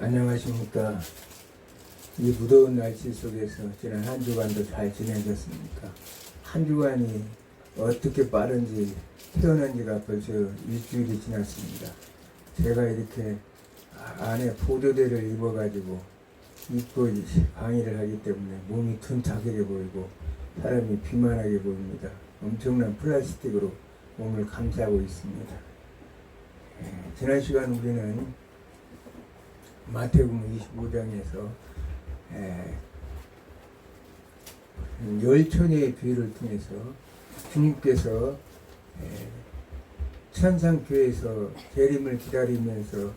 안녕하십니까. 이 무더운 날씨 속에서 지난 한 주간도 잘 지내셨습니까? 한 주간이 어떻게 빠른지 태어난 지가 벌써 일주일이 지났습니다. 제가 이렇게 아- 안에 보조대를 입어가지고 입고 강의를 하기 때문에 몸이 둔탁하게 보이고 사람이 비만하게 보입니다. 엄청난 플라스틱으로 몸을 감싸고 있습니다. 예, 지난 시간 우리는 마태복음 25장에서 열천의 비유를 통해서 주님께서 에, 천상교회에서 재림을 기다리면서 에,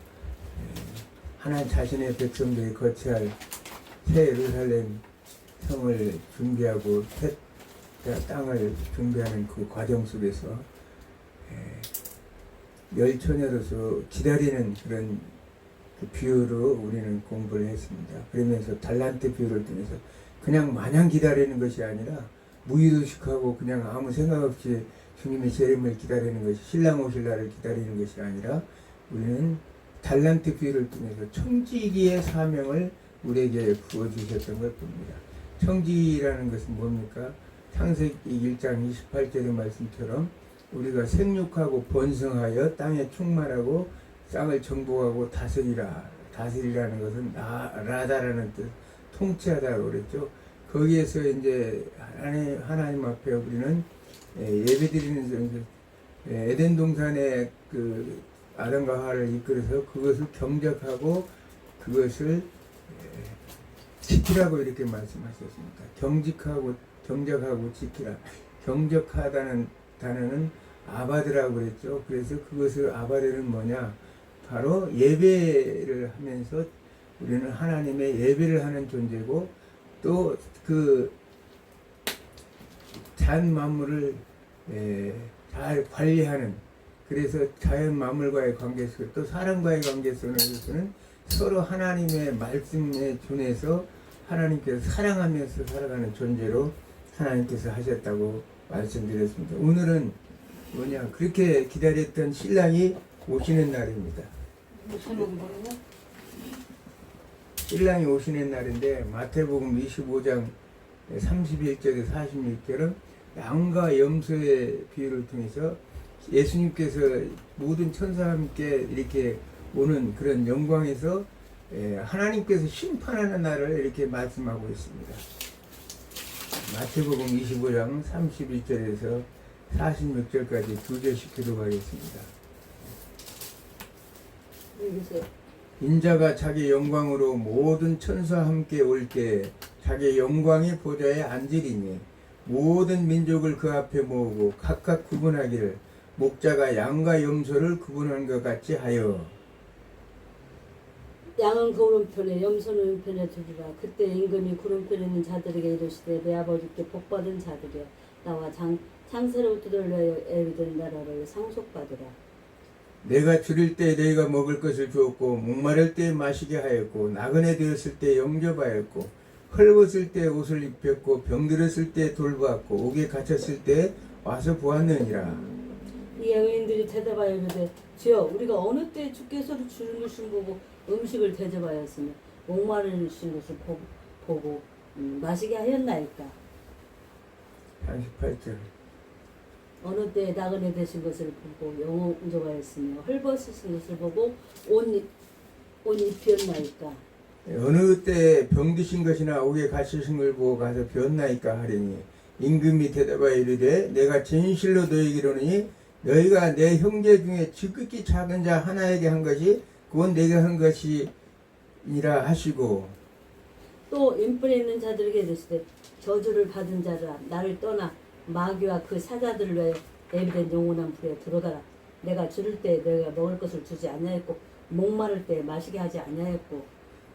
하나 자신의 백성들이 거치할 새 예루살렘 성을 준비하고 새 땅을 준비하는 그 과정 속에서 에, 열처녀로서 기다리는 그런 그 비유로 우리는 공부를 했습니다. 그러면서 달란트 비유를 통해서 그냥 마냥 기다리는 것이 아니라 무의도식하고 그냥 아무 생각 없이 주님의 재림을 기다리는 것이 신랑 오실 날을 기다리는 것이 아니라 우리는 달란트 비유를 통해서 청지기의 사명을 우리에게 부어주셨던 걸 봅니다. 청지기라는 것은 뭡니까? 창세기 1장 28절의 말씀처럼 우리가 생육하고 번성하여 땅에 충만하고 땅을 정복하고 다스리라. 다스리라는 것은 나, 라다라는 뜻, 통치하다고 그랬죠. 거기에서 이제 하나님, 하나님 앞에 우리는 예, 예배드리는 예, 에덴 동산의 그 아담과 하와를 이끌어서 그것을 경작하고 그것을 예, 지키라고 이렇게 말씀하셨습니다. 경직하고 경작하고 지키라. 경적하다는 단어는 아바드라고 그랬죠. 그래서 그것을 아바드는 뭐냐? 바로 예배를 하면서 우리는 하나님의 예배를 하는 존재고 또그 자연 만물을 에, 잘 관리하는 그래서 자연 만물과의 관계 속, 또 사람과의 관계 속에서는 서로 하나님의 말씀에 준해서 하나님께서 사랑하면서 살아가는 존재로 하나님께서 하셨다고 말씀드렸습니다. 오늘은 뭐냐 그렇게 기다렸던 신랑이 오시는 날입니다. 신랑이 오시는 날인데 마태복음 25장 31절에 46절은 양과 염소의 비유를 통해서 예수님께서 모든 천사와 함께 이렇게 오는 그런 영광에서 예, 하나님께서 심판하는 날을 이렇게 말씀하고 있습니다. 마태복음 25장 31절에서 46절까지 두 절씩 기록하겠습니다. 인자가 자기 영광으로 모든 천사와 함께 올 때 자기 영광의 보좌에 앉으리니 모든 민족을 그 앞에 모으고 각각 구분하기를 목자가 양과 염소를 구분한 것 같이 하여. 양은 그 오른편에 염소는 왼편에 두리라. 그때 임금이 구름편에 있는 자들에게 이르시되 내 아버지께 복받은 자들이여 나와 장, 창세로부터 들려여 애비된 나라를 상속받으라 내가 줄일 때 너희가 먹을 것을 주었고 목마를 때 마시게 하였고 나그네 되었을 때 영접하였고 헐벗을 때 옷을 입혔고 병들었을 때 돌보았고 옥에 갇혔을 때 와서 보았느니라. 이 여인들이 대답하여 이르되 주여 우리가 어느 때 주께서 주무신 보고 음식을 대접하였으며 목마르신 것을 보, 보고 음, 마시게 하였나이까? 38절 어느 때 나그네 되신 것을 보고 영접하였으며 헐벗으신 것을 보고 옷, 입- 옷 입혔나이까? 어느 때 병드신 것이나 옥에 갇히신 걸 보고 가서 변나이까 하리니 임금이 대답하여 이르되 내가 진실로 너희에게 이르노니 너희가 내 형제 중에 지극히 작은 자 하나에게 한 것이 그건 내가 한 것이니라 하시고 또 인뿔에 있는 자들에게 이르시되 저주를 받은 자라 나를 떠나 마귀와 그 사자들을 위해 예비된 영원한 불에 들어가라. 내가 줄일 때 내가 먹을 것을 주지 아니하였고 목마를 때 마시게 하지 아니하였고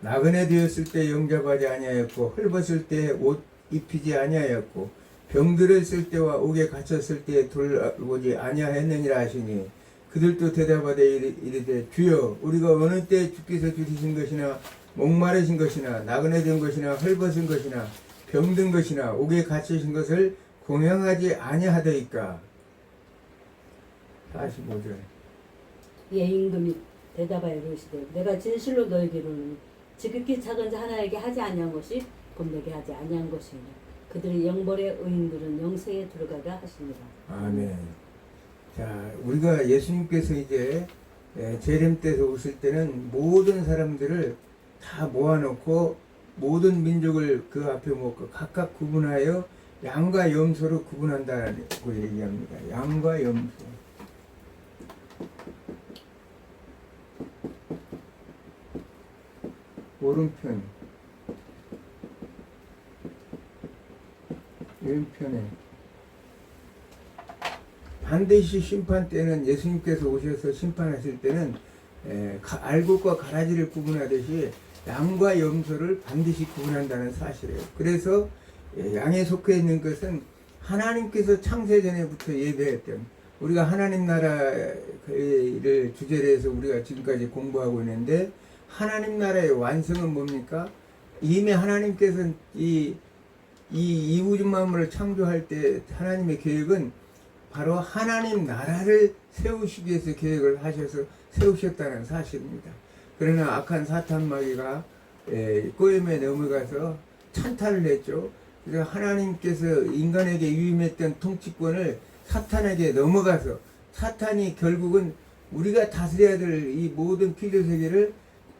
나그네 되었을 때 영접하지 아니하였고 헐벗을 때 옷 입히지 아니하였고 병들었을 때와 옥에 갇혔을 때 돌보지 아니하였느니라 하시니 그들도 대답하되 이르- 이르되 주여 우리가 어느 때 주께서 주시신 것이나 목마르신 것이나 나그네 된 것이나 헐벗은 것이나 병든 것이나 옥에 갇히신 것을 공양하지 아니하더이까 45절 예 임금이 대답하여 이르시되 내가 진실로 너에게 이르노니 지극히 작은 자 하나에게 하지 아니한 것이 곧 내게 하지 아니한 것이니 그들의 영벌의 의인들은 영생에 들어가라 하십니다. 아멘. 자, 우리가 예수님께서 이제 예, 재림 때서 오실 때는 모든 사람들을 다 모아놓고 모든 민족을 그 앞에 모고 각각 구분하여 양과 염소로 구분한다고 얘기합니다. 양과 염소. 오른편 왼편에 반드시 심판 때는 예수님께서 오셔서 심판하실 때는 에, 가- 알곡과 가라지를 구분하듯이 양과 염소를 반드시 구분한다는 사실이에요. 그래서 예, 양에 속해 있는 것은 하나님께서 창세 전에부터 예배했던 우리가 하나님 나라를 주제로 해서 우리가 지금까지 공부하고 있는데 하나님 나라의 완성은 뭡니까? 이미 하나님께서 이, 이, 이 우주 만물을 창조할 때 하나님의 계획은 바로 하나님 나라를 세우시기 위해서 계획을 하셔서 세우셨다는 사실입니다. 그러나 악한 사탄 마귀가 에, 꼬임에 넘어가서 찬탈을 했죠. 그래서 하나님께서 인간에게 위임했던 통치권을 사탄에게 넘어가서 사탄이 결국은 우리가 다스려야 될 이 모든 필요 세계를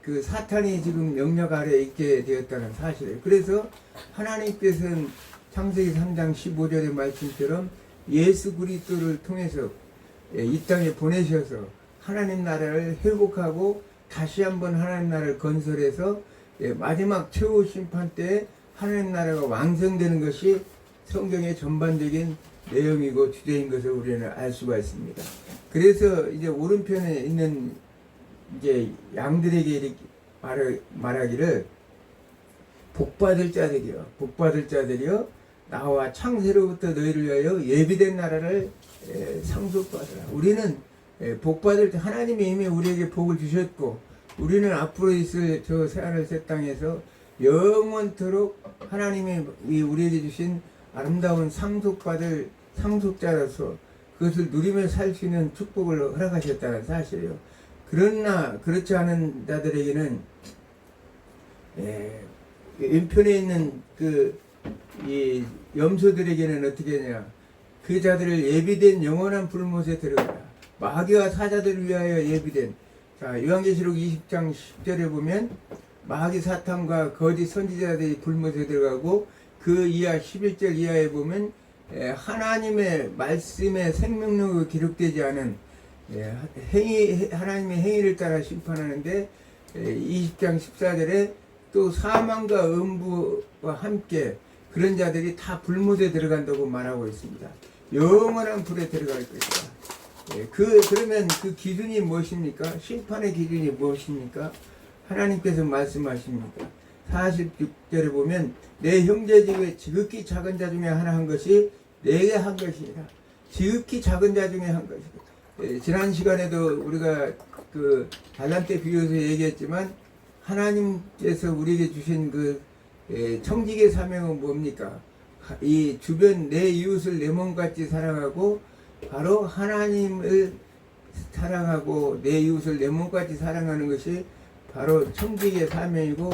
그 사탄이 지금 영역 아래에 있게 되었다는 사실이에요. 그래서 하나님께서는 창세기 3장 15절의 말씀처럼 예수 그리스도를 통해서 예, 이 땅에 보내셔서 하나님 나라를 회복하고 다시 한번 하나님 나라를 건설해서 예, 마지막 최후 심판 때 하나님 나라가 완성되는 것이 성경의 전반적인 내용이고 주제인 것을 우리는 알 수가 있습니다. 그래서 이제 오른편에 있는 이제 양들에게 이렇게 말, 말하 기를 복받을 자들이여 복받을 자들이여 나와 창세로부터 너희를 위하여 예비된 나라를 에, 상속받으라 우리는 에, 복받을 때 하나님이 이미 우리에게 복을 주셨고 우리는 앞으로 있을 저 새하늘 새 땅에서 영원토록 하나님이 이 우리에게 주신 아름다운 상속받을 상속자로서 그것을 누리며 살 수 있는 축복을 허락하셨다는 사실이요. 그러나 그렇지 않은 자들에게는 예, 왼편에 있는 그 이 염소들에게는 어떻게 하냐 그 자들을 예비된 영원한 불못에 들어가라 마귀와 사자들을 위하여 예비된 자 요한계시록 20장 10절에 보면 마귀 사탄과 거짓 선지자들이 불못에 들어가고 그 이하 11절 이하에 보면 예, 하나님의 말씀의 생명력이 기록되지 않은 예, 행위 하나님의 행위를 따라 심판하는데 예, 20장 14절에 또 사망과 음부와 함께 그런 자들이 다 불못에 들어간다고 말하고 있습니다. 영원한 불에 들어갈 것이다. 예, 그 그러면 그 기준이 무엇입니까? 심판의 기준이 무엇입니까? 하나님께서 말씀하십니다. 46절에 보면 내 형제 중에 지극히 작은 자 중에 하나 한 것이 내게 한 것이라. 지극히 작은 자 중에 한 것이다. 예, 지난 시간에도 우리가 그 달란트 비유에서 얘기했지만 하나님께서 우리에게 주신 그 예, 청직의 사명은 뭡니까? 하- 이 주변 내 이웃을 내 몸같이 사랑하고 바로 하나님을 사랑하고 내 이웃을 내 몸같이 사랑하는 것이 바로 청직의 사명이고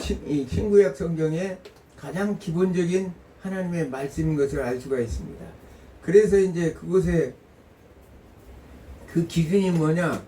신- 이 신구약 성경의 가장 기본적인 하나님의 말씀인 것을 알 수가 있습니다. 그래서 이제 그곳에 그 기준이 뭐냐?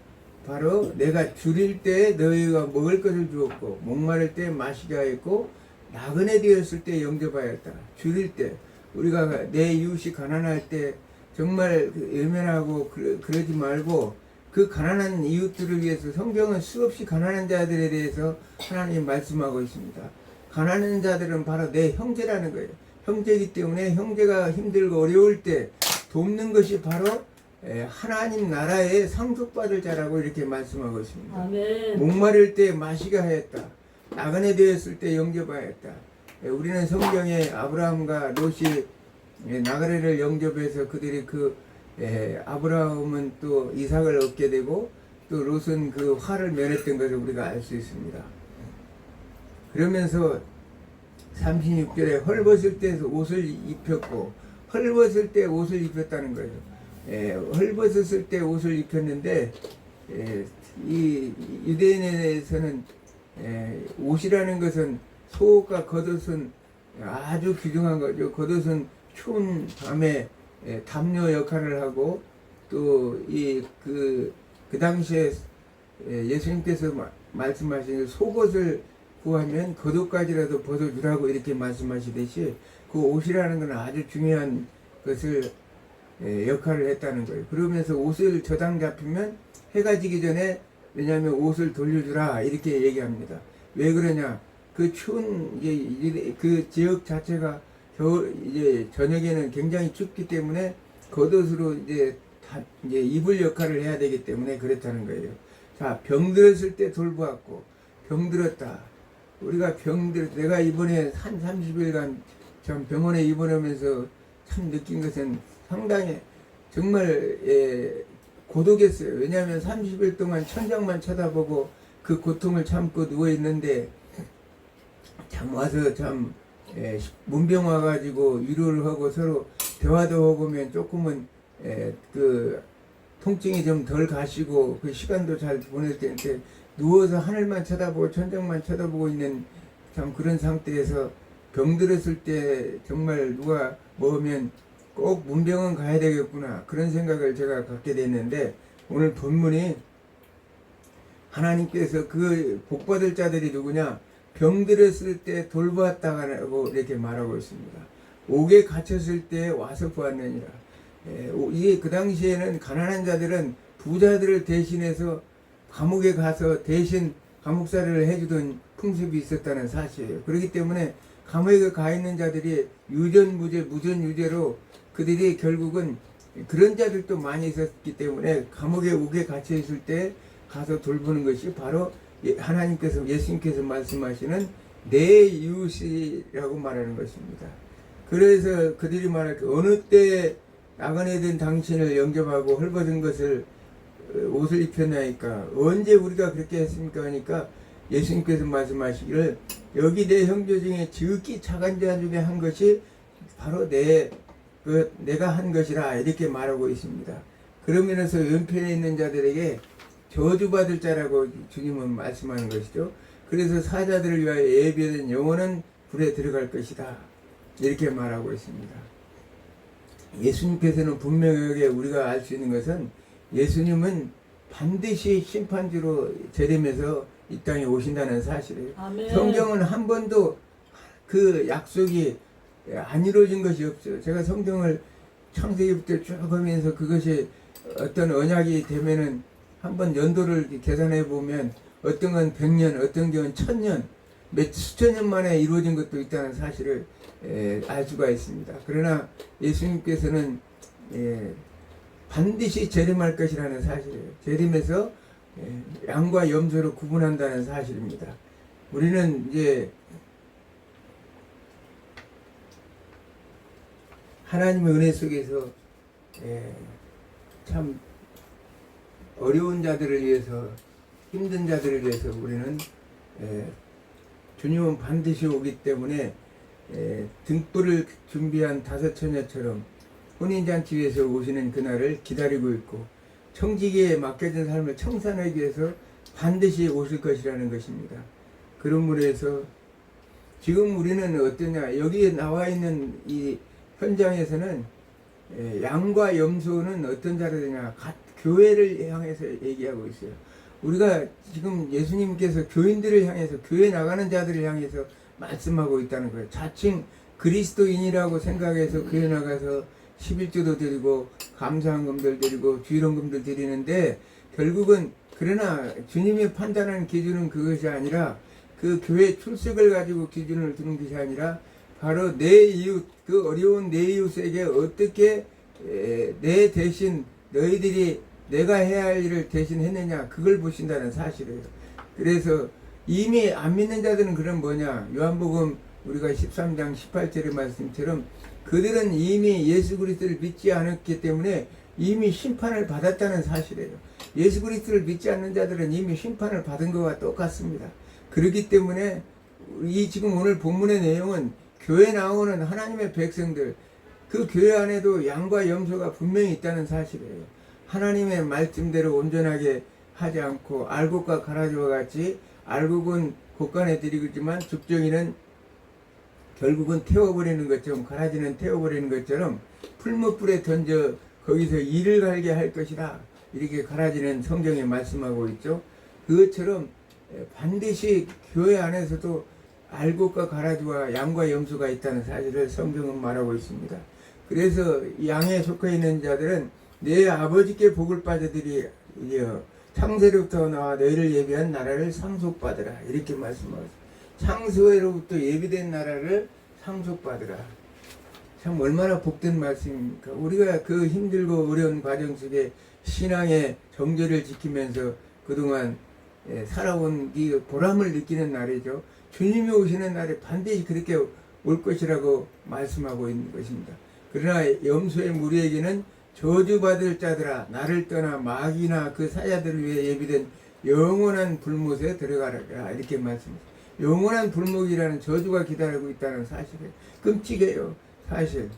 바로 내가 줄일 때 너희가 먹을 것을 주었고 목마를 때 마시게 하였고 나그네 되었을 때 영접하였다. 줄일 때 우리가 내 이웃이 가난할 때 정말 그 외면하고 그러, 그러지 말고 그 가난한 이웃들을 위해서 성경은 수없이 가난한 자들에 대해서 하나님 말씀하고 있습니다. 가난한 자들은 바로 내 형제라는 거예요. 형제이기 때문에 형제가 힘들고 어려울 때 돕는 것이 바로 에, 하나님 나라의 상속받을 자라고 이렇게 말씀하고 있습니다. 아멘. 목마를 때 마시게 하였다. 나그네 되었을 때 영접하였다. 예, 우리는 성경에 아브라함과 롯이 예, 나그네를 영접해서 그들이 그 예, 아브라함은 또 이삭을 얻게 되고 또 롯은 그 화를 면했던 것을 우리가 알 수 있습니다. 그러면서 36절에 헐벗을 때 옷을 입혔고 헐벗을 때 옷을 입혔다는 거예요. 예, 헐벗었을 때 옷을 입혔는데 예, 이 유대인에서는 에, 옷이라는 것은 속과 겉옷은 아주 귀중한 거죠. 겉옷은 추운 밤에 에, 담요 역할을 하고 또 이 그그 당시에 에, 예수님께서 마- 말씀하신 속옷을 구하면 겉옷까지라도 벗어주라고 이렇게 말씀하시듯이 그 옷이라는 건 아주 중요한 것을 에, 역할을 했다는 거예요. 그러면서 옷을 저당 잡히면 해가 지기 전에 왜냐하면 옷을 돌려주라 이렇게 얘기합니다. 왜 그러냐? 그 추운 그 지역 자체가 겨울 이제 저녁에는 굉장히 춥기 때문에 겉옷으로 이제 다 이제 이불 역할을 해야 되기 때문에 그렇다는 거예요. 자, 병들었을 때 돌보았고 병들었다. 우리가 병들 내가 이번에 한 30일간 참 병원에 입원하면서 참 느낀 것은 상당히 정말 예, 고독했어요. 왜냐하면 30일 동안 천장만 쳐다보고 그 고통을 참고 누워 있는데 참 와서 참 예, 문병 와가지고 위로를 하고 서로 대화도 하고 면 조금은 예, 그 통증이 좀 덜 가시고 그 시간도 잘 보낼 때인데 누워서 하늘만 쳐다보고 천장만 쳐다보고 있는 참 그런 상태에서 병들었을 때 정말 누가 뭐면 꼭 문병원 가야 되겠구나 그런 생각을 제가 갖게 됐는데 오늘 본문이 하나님께서 그 복받을 자들이 누구냐 병들었을 때 돌보았다고 이렇게 말하고 있습니다. 옥에 갇혔을 때 와서 보았느니라. 예, 오- 이게 그 당시에는 가난한 자들은 부자들을 대신해서 감옥에 가서 대신 감옥살이를 해주던 풍습이 있었다는 사실이에요. 그렇기 때문에 감옥에 가 있는 자들이 유전무죄, 무전유죄로 그들이 결국은 그런 자들도 많이 있었기 때문에 감옥에 옥에 갇혀 있을 때 가서 돌보는 것이 바로 예- 하나님께서 예수님께서 말씀하시는 내 이웃이라고 말하는 것입니다. 그래서 그들이 말할 때 어느 때 나그네 된 당신을 영접하고 헐벗은 것을 어, 옷을 입혔나이까 언제 우리가 그렇게 했습니까 하니까 예수님께서 말씀하시기를 여기 내 형제 중에 지극히 착한 자 중에 한 것이 바로 내 그 내가 한 것이라 이렇게 말하고 있습니다. 그러면서 왼편에 있는 자들에게 저주받을 자라고 주님은 말씀하는 것이죠. 그래서 사자들을 위하여 예비된 영혼은 불에 들어갈 것이다. 이렇게 말하고 있습니다. 예수님께서는 분명하게 우리가 알 수 있는 것은 예수님은 반드시 심판주로 재림해서 이 땅에 오신다는 사실이에요. 아멘. 성경은 한 번도 그 약속이 안 이루어진 것이 없어요. 제가 성경을 창세기부터 쭉 보면서 그것이 어떤 언약이 되면은 한번 연도를 계산해 보면 어떤 건 100년, 어떤 경우는 1000년, 몇 수천 년 만에 이루어진 것도 있다는 사실을 에, 알 수가 있습니다. 그러나 예수님께서는 예, 반드시 재림할 것이라는 사실이에요. 재림해서 예, 양과 염소를 구분한다는 사실입니다. 우리는 이제 하나님의 은혜 속에서 예, 참 어려운 자들을 위해서 힘든 자들을 위해서 우리는 예, 주님은 반드시 오기 때문에 예, 등불을 준비한 다섯 처녀처럼 혼인잔치 위해서 오시는 그날을 기다리고 있고 청지기에 맡겨진 삶을 청산하기 위해서 반드시 오실 것이라는 것입니다. 그러므로 해서 지금 우리는 어떠냐 여기에 나와 있는 이 현장에서는 예, 양과 염소는 어떤 자리냐 갓 교회를 향해서 얘기하고 있어요. 우리가 지금 예수님께서 교인들을 향해서 교회 나가는 자들을 향해서 말씀하고 있다는 거예요. 자칭 그리스도인이라고 생각해서 교회 나가서 11조도 드리고 감사한금들 드리고 주일원금들 드리는데 결국은 그러나 주님이 판단하는 기준은 그것이 아니라 그 교회 출석을 가지고 기준을 두는 것이 아니라 바로 내 이웃 그 어려운 내 이웃에게 어떻게 에, 내 대신 너희들이 내가 해야 할 일을 대신 했느냐 그걸 보신다는 사실이에요. 그래서 이미 안 믿는 자들은 그럼 뭐냐 요한복음 우리가 13장 18절의 말씀처럼 그들은 이미 예수 그리스도를 믿지 않았기 때문에 이미 심판을 받았다는 사실이에요. 예수 그리스도를 믿지 않는 자들은 이미 심판을 받은 것과 똑같습니다. 그렇기 때문에 이 지금 오늘 본문의 내용은 교회 나오는 하나님의 백성들 그 교회 안에도 양과 염소가 분명히 있다는 사실이에요. 하나님의 말씀대로 온전하게 하지 않고 알곡과 가라지와 같이 알곡은 곳간에 들이지만 죽정이는 결국은 태워버리는 것처럼 가라지는 태워버리는 것처럼 풀무불에 던져 거기서 이를 갈게 할 것이라 이렇게 가라지는 성경에 말씀하고 있죠. 그것처럼 반드시 교회 안에서도 알곡과 가라지와 양과 염소가 있다는 사실을 성경은 말하고 있습니다. 그래서 양에 속해 있는 자들은 내 아버지께 복을 빠져들이 창세로부터 나와 너희를 예비한 나라를 상속받으라 이렇게 말씀하고 있습니다. 창세로부터 예비된 나라를 상속받으라. 참 얼마나 복된 말씀입니까? 우리가 그 힘들고 어려운 과정 속에 신앙의 정절을 지키면서 그동안 예, 살아온 이 보람을 느끼는 날이죠. 주님이 오시는 날에 반드시 그렇게 올 것이라고 말씀하고 있는 것입니다. 그러나 염소의 무리에게는 저주받을 자들아 나를 떠나 마귀나 그 사자들을 위해 예비된 영원한 불못에 들어가라 이렇게 말씀합니다. 영원한 불목이라는 저주가 기다리고 있다는 사실에 끔찍해요. 사실.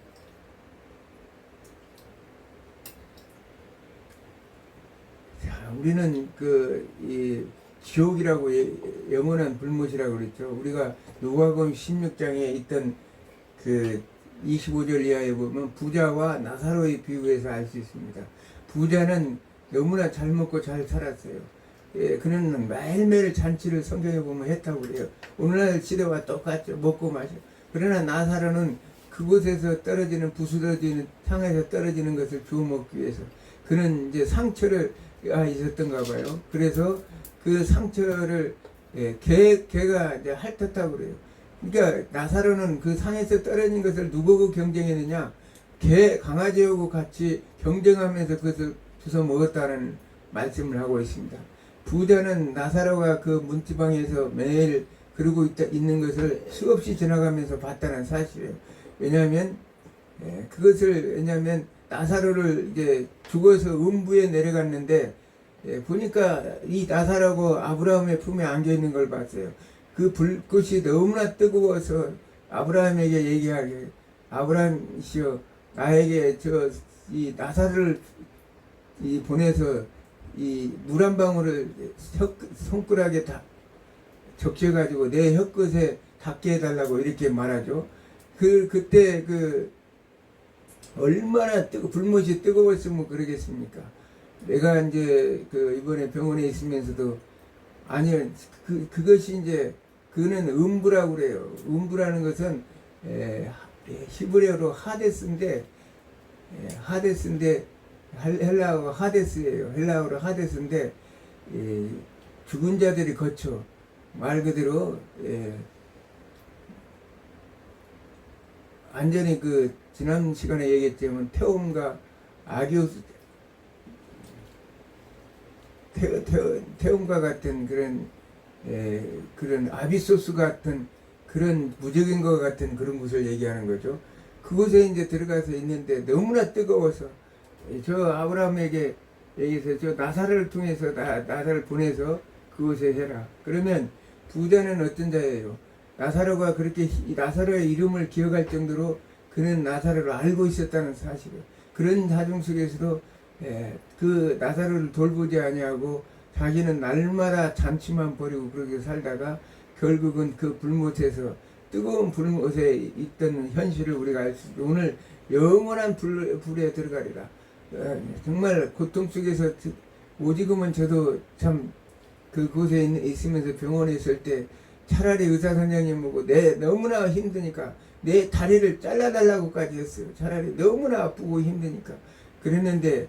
자, 우리는 그, 이, 지옥이라고 예- 영원한 불못이라고 그랬죠. 우리가 누가복음 16장에 있던 그 25절 이하에 보면 부자와 나사로의 비유에서 알 수 있습니다. 부자는 너무나 잘 먹고 잘 살았어요. 예, 그는 매일매일 잔치를 성경에 보면 했다고 그래요. 오늘날 시대와 똑같죠. 먹고 마셔. 그러나 나사로는 그곳에서 떨어지는 부스러지는 상에서 떨어지는 것을 주워 먹기 위해서 그는 이제 상처를 아, 있었던가 봐요. 그래서 그 상처를 예, 개 개가 이제 핥았다고 그래요. 그러니까 나사로는 그 상에서 떨어진 것을 누구하고 경쟁했느냐? 개 강아지하고 같이 경쟁하면서 그것을 주워 먹었다는 말씀을 하고 있습니다. 부자는 나사로가 그 문지방에서 매일 그러고 있다, 있는 것을 수없이 지나가면서 봤다는 사실이에요. 왜냐하면 예, 그것을 왜냐하면 나사로를 이제 죽어서 음부에 내려갔는데 예, 보니까 이 나사로고 아브라함의 품에 안겨 있는 걸 봤어요. 그 불꽃이 너무나 뜨거워서 아브라함에게 얘기하게 아브라함이시여 나에게 저 이 나사로를 이 보내서 이 물 한 방울을 혀, 손가락에 다 적셔가지고 내 혀끝에 닿게 해달라고 이렇게 말하죠. 그 그때 그 얼마나 뜨거 불못이 뜨거웠으면 그러겠습니까? 내가 이제 그 이번에 병원에 있으면서도 아니요 그 그것이 이제 그는 음부라고 그래요. 음부라는 것은 에, 예, 히브리어로 하데스인데 예, 하데스인데 헬- 헬라어 하데스예요. 헬라어로 하데스인데 예, 죽은 자들이 거쳐 말 그대로 예, 완전히 그 지난 시간에 얘기했지만 태움과 태, 태움과 같은 그런 에, 그런 아비소스 같은 그런 무적인 것 같은 그런 곳을 얘기하는 거죠. 그곳에 이제 들어가서 있는데 너무나 뜨거워서 저 아브라함에게 얘기해서 저 나사를 통해서 나, 나사를 보내서 그곳에 해라. 그러면 부자는 어떤 자예요? 나사로가 그렇게 히- 나사로의 이름을 기억할 정도로 그는 나사로를 알고 있었다는 사실이에요. 그런 사정 속에서도 예, 그 나사로를 돌보지 아니하고 자기는 날마다 잔치만 버리고 그렇게 살다가 결국은 그 불못에서 뜨거운 불못에 있던 현실을 우리가 알 수 있고 오늘 영원한 불, 불에 들어가리라. 어, 정말 고통 속에서 드- 오지금은 저도 참 그곳에 있, 있으면서 병원에 있을 때 차라리 의사 선생님 보고 내 너무나 힘드니까 내 다리를 잘라달라고까지 했어요. 차라리 너무나 아프고 힘드니까 그랬는데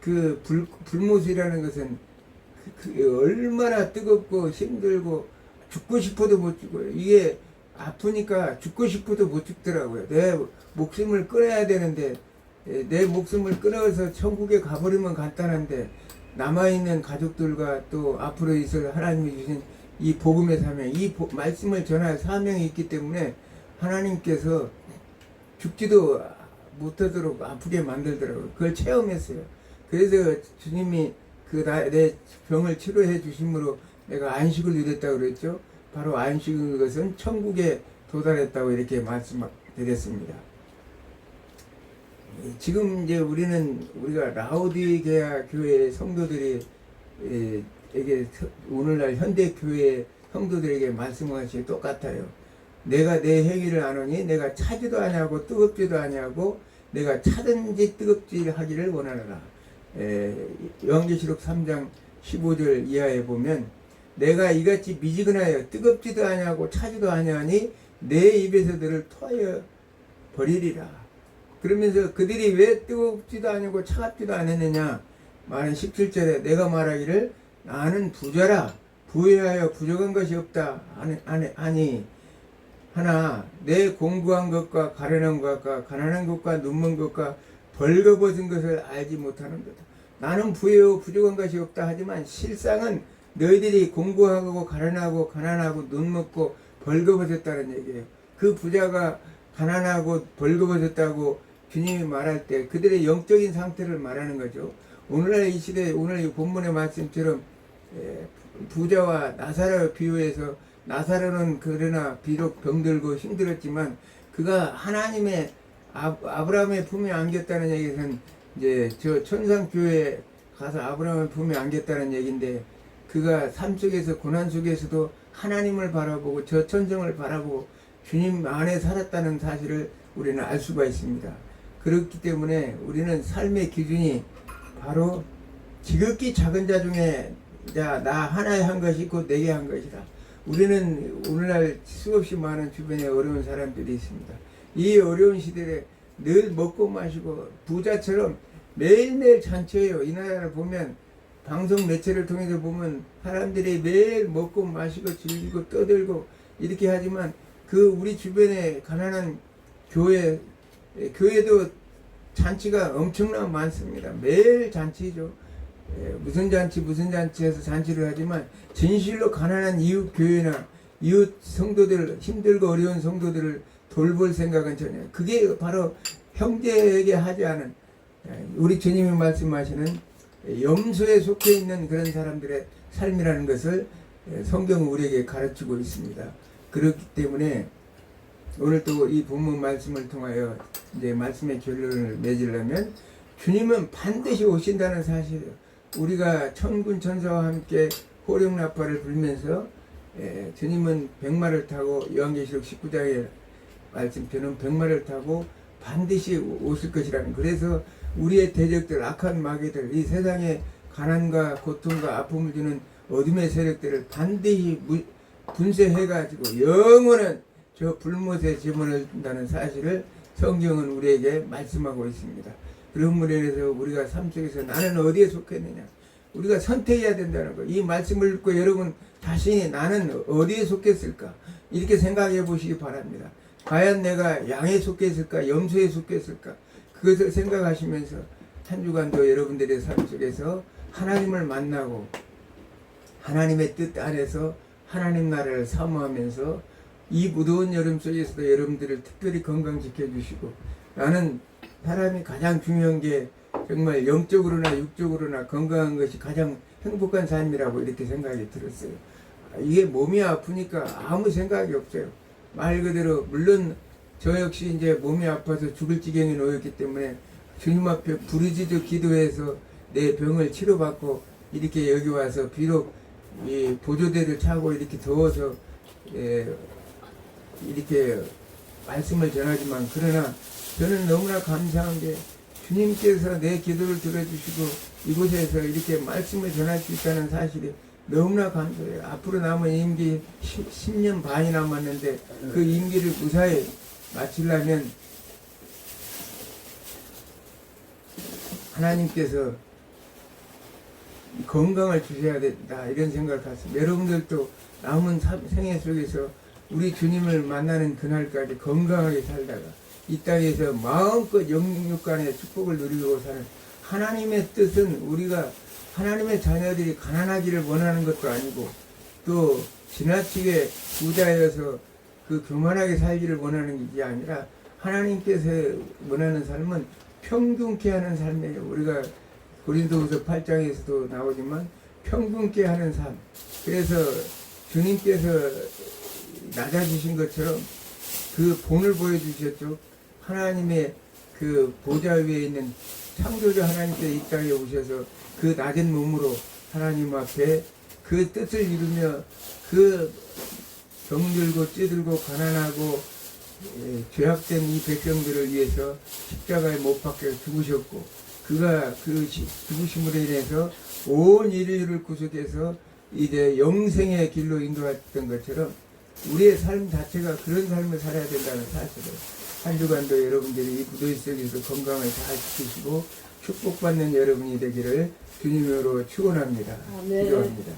그 불, 불못이라는 것은 그, 그 얼마나 뜨겁고 힘들고 죽고 싶어도 못 죽어요. 이게 아프니까 죽고 싶어도 못 죽더라고요. 내 목숨을 끊어야 되는데 에, 내 목숨을 끊어서 천국에 가버리면 간단한데 남아있는 가족들과 또 앞으로 있을 하나님이 주신 이 복음의 사명, 이 보- 말씀을 전할 사명이 있기 때문에 하나님께서 죽지도 못하도록 아프게 만들더라고요. 그걸 체험했어요. 그래서 주님이 그 내 병을 치료해 주심으로 내가 안식을 누렸다고 그랬죠. 바로 안식인 것은 천국에 도달했다고 이렇게 말씀드렸습니다. 지금 이제 우리는 우리가 라오디게아 교회 성도들이 에, 에게 서- 오늘날 현대 교회 성도들에게 말씀하시 똑같아요. 내가 내 행위를 안 하니 내가 차지도 아니하고 뜨겁지도 아니하고 내가 차든지 뜨겁지 하기를 원하노라. 에, 요한계시록 3장 15절 이하에 보면 내가 이같이 미지근하여 뜨겁지도 아니하고 차지도 아니하니 내 입에서 너를 토하여 버리리라. 그러면서 그들이 왜 뜨겁지도 아니고 차갑지도 않았느냐? 말은 17절에 내가 말하기를 나는 부자라 부유하여 부족한 것이 없다. 아니, 아니, 아니. 하나 내 공부한 것과 가련한 것과 가난한 것과 눈먼 것과 벌거벗은 것을 알지 못하는 거다. 나는 부유하고 부족한 것이 없다 하지만 실상은 너희들이 공부하고 가련하고 가난하고 눈 먹고 벌거벗었다는 얘기예요. 그 부자가 가난하고 벌거벗었다고 주님이 말할 때 그들의 영적인 상태를 말하는 거죠. 오늘날 이 시대 오늘 이 본문의 말씀처럼 에, 부자와 나사로 비유해서 나사로는 그러나 비록 병들고 힘들었지만 그가 하나님의 아, 아브라함의 품에 안겼다는 얘기는 이제 저 천상 교회에 가서 아브라함의 품에 안겼다는 얘기인데 그가 삶 속에서 고난 속에서도 하나님을 바라보고 저 천성을 바라보고 주님 안에 살았다는 사실을 우리는 알 수가 있습니다. 그렇기 때문에 우리는 삶의 기준이 바로 지극히 작은 자 중에 자, 나 하나에 한 것이 있고 내게 한 것이다. 우리는 오늘날 수없이 많은 주변에 어려운 사람들이 있습니다. 이 어려운 시대에 늘 먹고 마시고 부자처럼 매일매일 잔치예요. 이 나라를 보면 방송 매체를 통해서 보면 사람들이 매일 먹고 마시고 즐기고 떠들고 이렇게 하지만 그 우리 주변에 가난한 교회 예, 교회도 잔치가 엄청나 많습니다. 매일 잔치죠. 예, 무슨 잔치 무슨 잔치에서 잔치를 하지만 진실로 가난한 이웃 교회나 이웃 성도들 힘들고 어려운 성도들을 돌볼 생각은 전혀 그게 바로 형제에게 하지 않은 예, 우리 주님이 말씀하시는 염소에 속해 있는 그런 사람들의 삶이라는 것을 예, 성경은 우리에게 가르치고 있습니다. 그렇기 때문에 오늘 또 이 본문 말씀을 통하여 이제 말씀의 결론을 맺으려면 주님은 반드시 오신다는 사실이에요. 우리가 천군 천사와 함께 호령나팔을 불면서 예, 주님은 백마를 타고 요한계시록 19장의 말씀처럼 백마를 타고 반드시 오실 것이라는 그래서 우리의 대적들 악한 마귀들 이 세상에 가난과 고통과 아픔을 주는 어둠의 세력들을 반드시 무- 분쇄해가지고 영원한 저 불못에 집어넣을 다는 사실을 성경은 우리에게 말씀하고 있습니다. 그런 면에서 우리가 삶 속에서 나는 어디에 속했느냐 우리가 선택해야 된다는 거. 이 말씀을 듣고 여러분 자신이 나는 어디에 속했을까 이렇게 생각해 보시기 바랍니다. 과연 내가 양에 속했을까 염소에 속했을까 그것을 생각하시면서 한 주간도 여러분들의 삶 속에서 하나님을 만나고 하나님의 뜻 안에서 하나님 나라를 사모하면서 이 무더운 여름 속에서도 여러분들을 특별히 건강 지켜 주시고 나는 사람이 가장 중요한 게 정말 영적으로나 육적으로나 건강한 것이 가장 행복한 삶이라고 이렇게 생각이 들었어요. 아, 이게 몸이 아프니까 아무 생각이 없어요. 말 그대로 물론 저 역시 이제 몸이 아파서 죽을 지경에 놓였기 때문에 주님 앞에 부르짖어 기도해서 내 병을 치료받고 이렇게 여기 와서 비록 이 보조대를 차고 이렇게 더워서 예, 이렇게 말씀을 전하지만 그러나 저는 너무나 감사한 게 주님께서 내 기도를 들어주시고 이곳에서 이렇게 말씀을 전할 수 있다는 사실이 너무나 감사해요. 앞으로 남은 임기 10, 년 반이 남았는데 그 임기를 무사히 마치려면 하나님께서 건강을 주셔야 된다 이런 생각을 갖습니다. 여러분들도 남은 삶- 생애 속에서 우리 주님을 만나는 그날까지 건강하게 살다가 이 땅에서 마음껏 영육간의 축복을 누리고 사는 하나님의 뜻은 우리가 하나님의 자녀들이 가난하기를 원하는 것도 아니고 또 지나치게 부자여서 그 교만하게 살기를 원하는 게 아니라 하나님께서 원하는 삶은 평균케 하는 삶이에요. 우리가 고린도후서 8장에서도 나오지만 평균케 하는 삶. 그래서 주님께서 낮아지신 것처럼 그 본을 보여주셨죠. 하나님의 그 보좌 위에 있는 창조주 하나님께서 이 땅에 오셔서 그 낮은 몸으로 하나님 앞에 그 뜻을 이루며 그 병들고 찌들고 가난하고 예, 죄악된 이 백성들을 위해서 십자가에 못 박혀 죽으셨고 그가 그 시- 죽으심으로 인해서 온 인류를 구속해서 이제 영생의 길로 인도했던 것처럼 우리의 삶 자체가 그런 삶을 살아야 된다는 사실을 한 주간도 여러분들이 이 무더위 속에서 건강을 잘 지키시고 축복받는 여러분이 되기를 주님으로 축원합니다. 아멘. 기도합니다.